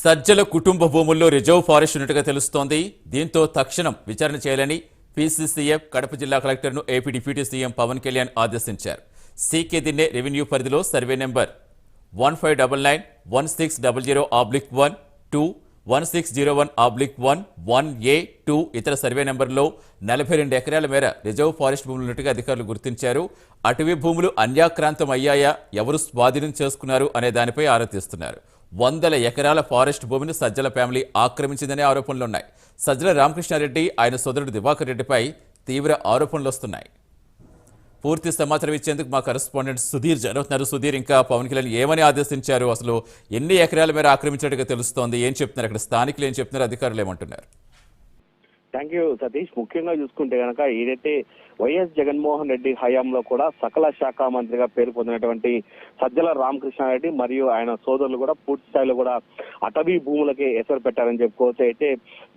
సజ్జల కుటుంబ భూముల్లో reserve forest ఉన్నట్టుగా తెలుస్తోంది. దీంతో తక్షణం విచారణ చేయాలని పీసీసీఎఫ్ కడప జిల్లా కలెక్టర్ను AP deputy CM Pawan Kalyan ఆదేశించారు. సీకే దిన్నే రెవెన్యూ పరిధిలో survey number one five double nine one six double zero oblique one two one six zero one oblique one one A two ఇతర సర్వే నెంబర్లో నలభై రెండు ఎకరాల మేర రిజర్వ్ ఫారెస్ట్ భూములు ఉన్నట్టుగా అధికారులు గుర్తించారు. అటవీ భూములు అన్యాక్రాంతం అయ్యాయా ఎవరు స్వాధీనం చేసుకున్నారు? అనే దానిపై ఆరా తీస్తున్నారు. వందల ఎకరాల ఫారెస్ట్ భూమిని సజ్జల ఫ్యామిలీ ఆక్రమించిందనే ఆరోపణలున్నాయి. సజ్జల రామకృష్ణారెడ్డి ఆయన సోదరుడు దివాకర్ రెడ్డిపై తీవ్ర ఆరోపణలు వస్తున్నాయి. పూర్తి సమాచారం ఇచ్చేందుకు మా కరెస్పాండెంట్ సుధీర్ జరుగుతున్నారు సుధీర్ ఇంకా పవన్ కళ్యాణ్ ఏమని ఆదేశించారు? అసలు ఎన్ని ఎకరాల మేర ఆక్రమించినట్టుగా తెలుస్తోంది? ఏం చెప్తున్నారు? అక్కడ స్థానికులు ఏం చెప్తున్నారు? అధికారులు ఏమంటున్నారు? Thank you Satish. ముఖ్యంగా చూసుకుంటే కనుక ఏదైతే వైఎస్ జగన్మోహన్ రెడ్డి హయాంలో కూడా సకల శాఖ మంత్రిగా పేరు పొందినటువంటి సజ్జల రామకృష్ణారెడ్డి మరియు ఆయన సోదరులు కూడా పూర్తి స్థాయిలో కూడా అటవీ భూములకే ఎసరు పెట్టారని చెప్పుకోవచ్చు. అయితే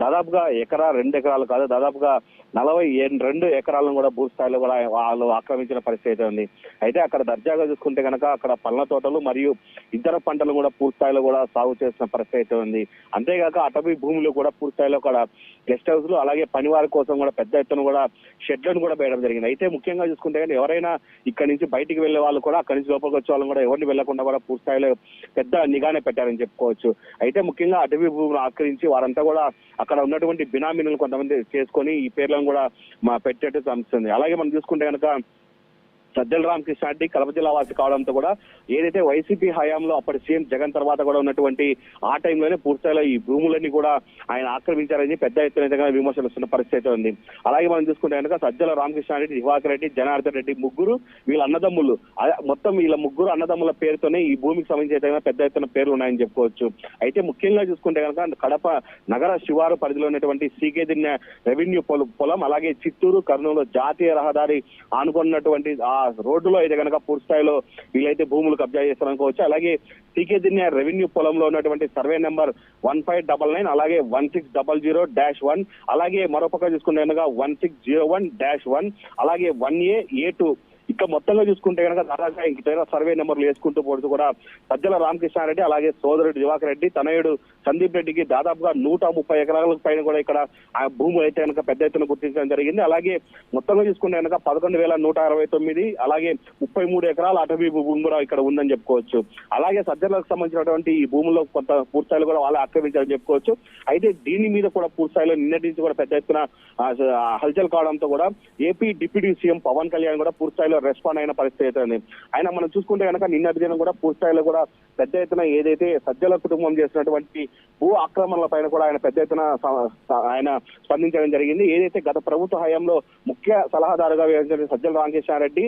దాదాపుగా ఎకరా రెండు ఎకరాలు కాదు దాదాపుగా నలభై ఏ- రెండు ఎకరాలను కూడా భూ స్థాయిలో కూడా వాళ్ళు ఆక్రమించిన పరిస్థితి అయితే ఉంది. అయితే అక్కడ దర్జాగా చూసుకుంటే కనుక అక్కడ పళ్ళ తోటలు మరియు ఇతర పంటలు కూడా పూర్తి స్థాయిలో కూడా సాగు చేసిన పరిస్థితి అయితే ఉంది. అంతేగాక అటవీ భూములు కూడా పూర్తి స్థాయిలో కూడా గెస్ట్ హౌస్లు అలాగే పనివారి కోసం కూడా పెద్ద ఎత్తున కూడా షెడ్లను కూడా చేయడం జరిగింది. అయితే ముఖ్యంగా చూసుకుంటే కానీ ఎవరైనా ఇక్కడ నుంచి బయటికి వెళ్ళే వాళ్ళు కూడా అక్కడి నుంచి లోపలికి వచ్చే వాళ్ళు కూడా ఎవరిని వెళ్ళకుండా కూడా పూర్తిస్థాయిలో పెద్ద నిఘానే పెట్టారని చెప్పుకోవచ్చు. అయితే ముఖ్యంగా అటవీ భూములు ఆక్రమించి వారంతా కూడా అక్కడ ఉన్నటువంటి బినామీలను కొంతమంది చేసుకొని ఈ పేర్లను కూడా మా పెట్టేట్టు తెలుస్తుంది అలాగే మనం చూసుకుంటే కనుక సజ్జల రామకృష్ణ రెడ్డి కడప జిల్లా వాసి కావడంతో కూడా ఏదైతే వైసీపీ హయాంలో అప్పటి సీఎం జగన్ తర్వాత కూడా ఉన్నటువంటి ఆ టైంలోనే పూర్తిస్థాయిలో ఈ భూములన్నీ కూడా ఆయన ఆక్రమించారని పెద్ద ఎత్తున విమర్శలు వస్తున్న పరిస్థితి ఉంది. అలాగే మనం చూసుకుంటే కనుక సజ్జల రామకృష్ణారెడ్డి దివాకర్ రెడ్డి జనార్దన్ రెడ్డి ముగ్గురు వీళ్ళ అన్నదమ్ములు. మొత్తం వీళ్ళ ముగ్గురు అన్నదమ్ముల పేరుతోనే ఈ భూమికి సంబంధించి పెద్ద ఎత్తున పేర్లు ఉన్నాయని చెప్పుకోవచ్చు. అయితే ముఖ్యంగా చూసుకుంటే కనుక కడప నగర శివారు పరిధిలో ఉన్నటువంటి సీకే రెవెన్యూ పొలం అలాగే చిత్తూరు కర్నూలు జాతీయ రహదారి ఆనుకున్నటువంటి ఆ రోడ్డులో అయితే కనుక పూర్తి స్థాయిలో వీళ్ళైతే భూములు కబ్జా చేస్తారనుకోవచ్చు. అలాగే సీకే దిన్న రెవెన్యూ పొలంలో ఉన్నటువంటి survey number one five double nine అలాగే one six double zero dash one అలాగే మరోపక్క చూసుకుంటే కనుక one six zero one dash one అలాగే వన్ ఏ ఏ టూ ఇక మొత్తంగా చూసుకుంటే కనుక దాదాపుగా ఇంకైనా సర్వే నెంబర్లు వేసుకుంటూ పోతూ కూడా. సజ్జల రామకృష్ణారెడ్డి అలాగే సోదరుడు దివాకర్ రెడ్డి తనయుడు సందీప్ రెడ్డికి దాదాపుగా నూట ముప్పై ఎకరాల పైన కూడా ఇక్కడ ఆ భూములు అయితే కనుక పెద్ద ఎత్తున గుర్తించడం జరిగింది. అలాగే మొత్తంగా చూసుకుంటే కనుక పదకొండు వేల నూట అరవై తొమ్మిది అలాగే ముప్పై మూడు ఎకరాల అటవీ భూమి కూడా ఇక్కడ ఉందని చెప్పుకోవచ్చు. అలాగే సజ్జలకు సంబంధించినటువంటి ఈ భూముల్లో కొంత పూర్తిస్థాయిలో కూడా వాళ్ళు ఆక్రమించారని చెప్పుకోవచ్చు. అయితే దీని మీద కూడా పూర్తిస్థాయిలో నిన్నటి నుంచి కూడా పెద్ద ఎత్తున హల్చల్ కావడంతో కూడా AP deputy CM Pawan Kalyan కూడా పూర్తిస్థాయిలో రెస్పాండ్ అయిన పరిస్థితి అయితే ఉంది ఆయన మనం చూసుకుంటే కనుక నిన్నటి దినం కూడా పూర్తిస్థాయిలో కూడా పెద్ద ఎత్తున ఏదైతే సజ్జల కుటుంబం చేసినటువంటి భూ ఆక్రమణల పైన కూడా ఆయన పెద్ద ఎత్తున ఆయన స్పందించడం జరిగింది. ఏదైతే గత ప్రభుత్వ హయాంలో ముఖ్య సలహాదారుగా వ్యవహరించిన సజ్జల రామకృష్ణారెడ్డి రెడ్డి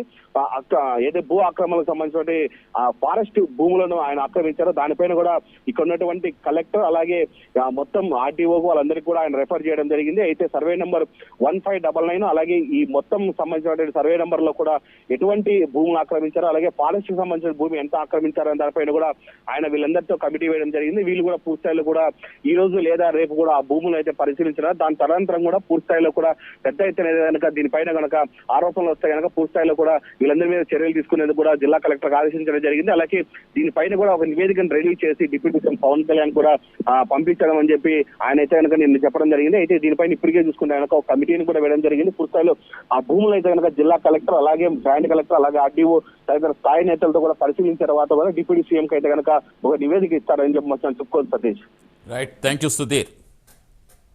ఏదైతే భూ ఆక్రమణకు సంబంధించినటువంటి ఆ ఫారెస్ట్ భూములను ఆయన ఆక్రమించారో దానిపైన కూడా ఇక్కడ ఉన్నటువంటి కలెక్టర్ అలాగే మొత్తం ఆర్డీఓకు వాళ్ళందరికీ కూడా ఆయన రెఫర్ చేయడం జరిగింది. అయితే survey number one five double nine అలాగే ఈ మొత్తం సంబంధించినటువంటి సర్వే నెంబర్లో కూడా ఎటువంటి భూములు ఆక్రమించారో అలాగే ఫారెస్ట్ సంబంధించిన భూమి ఎంత ఆక్రమించారో దానిపైన కూడా ఆయన వీళ్ళందరితో కమిటీ వేయడం జరిగింది. వీళ్ళు కూడా పూర్తి స్థాయిలో కూడా ఈ రోజు లేదా రేపు కూడా ఆ భూములు అయితే పరిశీలించారు దాని తదనంతరం కూడా పూర్తిస్థాయిలో కూడా పెద్ద ఎత్తున కనుక దీనిపైన కనుక ఆరోపణలు వస్తే కనుక పూర్తి స్థాయిలో కూడా వీళ్ళందరి మీద చర్యలు తీసుకునేందుకు కూడా జిల్లా కలెక్టర్ ఆదేశించడం జరిగింది. అలాగే దీనిపైన కూడా ఒక నివేదికను రెడీ చేసి డిప్యూటీ సీఎం పవన్ కళ్యాణ్ కూడా పంపించడం అని చెప్పి ఆయన అయితే కనుక నిన్న చెప్పడం జరిగింది. అయితే దీనిపైన ఇప్పటికే చూసుకుంటే కనుక ఒక కమిటీని కూడా వేయడం జరిగింది. పూర్తిస్థాయిలో ఆ భూములు అయితే కనుక జిల్లా కలెక్టర్ అలాగే జాయింట్ కలెక్టర్ అలాగే ఆర్డీఓ తదితర స్థాయి నేతలతో కూడా పరిశీలించిన తర్వాత కూడా డిప్యూటీ సీఎం కి అయితే కనుక ఒక నివేదిక ఇస్తారని చెప్పి మొత్తం చెప్పుకోవచ్చు Satish. Right thank you Sudheer.